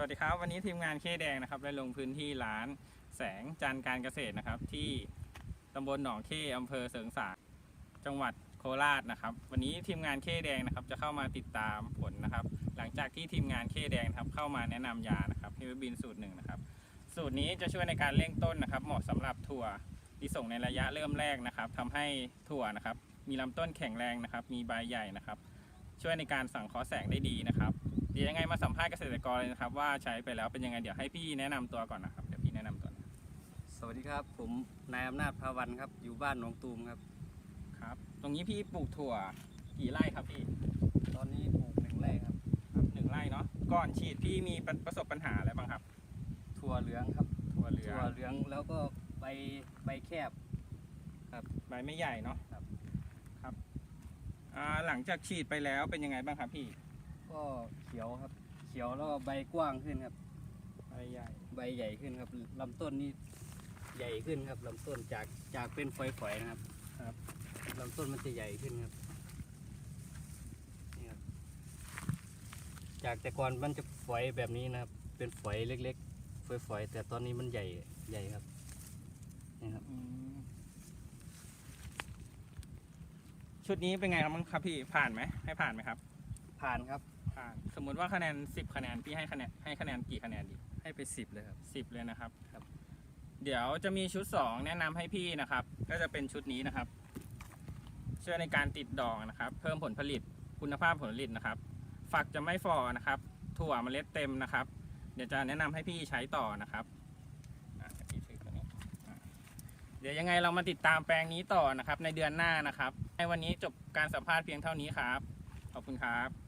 สวัสดีครับ วันนี้ทีมงานเคแดงนะครับได้ลงพื้นที่ร้านแสงจันการเกษตรนะครับ ที่ตำบลหนองเคอำเภอเสริงสางจังหวัดโคราชนะครับ วันนี้ทีมงานเคแดงนะครับ จะเข้ามาติดตามผลนะครับ หลังจากที่ทีมงานเคแดงครับเข้ามาแนะนำยานะครับฮิวบินสูตรหนึ่งนะครับ สูตรนี้จะช่วยในการเร่งต้นนะครับ เหมาะสำหรับถั่วที่ส่งในระยะเริ่มแรกนะครับทำให้ถั่วนะครับ มีลำต้นแข็งแรงนะครับ มีใบใหญ่นะครับ ช่วยในการสังเคราะห์แสงได้ดีนะครับ เดี๋ยวยังไงมาสัมภาษณ์เกษตรกรเลยนะครับ ว่าใช้ไปแล้วเป็นยังไงเดี๋ยวให้พี่แนะนำตัวก่อนนะครับเดี๋ยวพี่แนะนำตัวนะสวัสดีครับ ผมนายอำนาจภาวันครับ อยู่บ้านหนองตูมครับ ครับ ตรงนี้พี่ปลูกถั่วกี่ไร่ครับพี่ตอนนี้ปลูกหนึ่งไร่ครับ ครับหนึ่งไร่เนาะก่อนฉีดพี่มีประประสบปัญหาอะไรบ้างครับถั่วเหลืองครับถั่วเหลือถั่วงเหลืองแล้วก็ใบใบแคบ ใบไม่ใหญ่เนาะครับ ครับอ่าหลังจากฉีดไปแล้วเป็นยังไงบ้างครับพี่ ก็เขียวครับ เขียวแล้วก็ใบกว้างขึ้นครับ ใบใหญ่ ใบใหญ่ขึ้นครับลำต้นนี่ใหญ่ขึ้นครับลำต้นจากจากเป็นฝอยๆนะครับครับลำต้นมันจะใหญ่ขึ้นครับนี่ครับ จากแต่ก่อนมันจะฝอยแบบนี้นะครับ เป็นฝอยเล็ก ๆ ฝอยๆแต่ตอนนี้มันใหญ่ใหญ่ครับนี่ครับอืมชุดนี้เป็นไงครับบ้างครับพี่ผ่านไหมให้ผ่านไหมครับ ผ่านครับ ผ่าน สมมุติว่าคะแนน10คะแนนพี่ให้คะแนนให้คะแนนกี่คะแนนดีให้ไปสิบเลยครับ สิบเลยนะครับครับ เดี๋ยวจะมีชุด2แนะนำให้พี่นะครับ ก็จะเป็นชุดนี้นะครับ ช่วยในการติดดอกนะครับ เพิ่มผลผลิตคุณภาพผลผลิตนะครับ ฝักจะไม่ฝ่อนะครับ ถั่วเมล็ดเต็มนะครับ เดี๋ยวจะแนะนำให้พี่ใช้ต่อนะครับอะพี่ถือตัวนี้อะเดี๋ยวยังไงเรามาติดตามแปลงนี้ต่อนะครับ ในเดือนหน้านะครับ ในวันนี้จบการสัมภาษณ์เพียงเท่านี้ครับ ขอบคุณครับ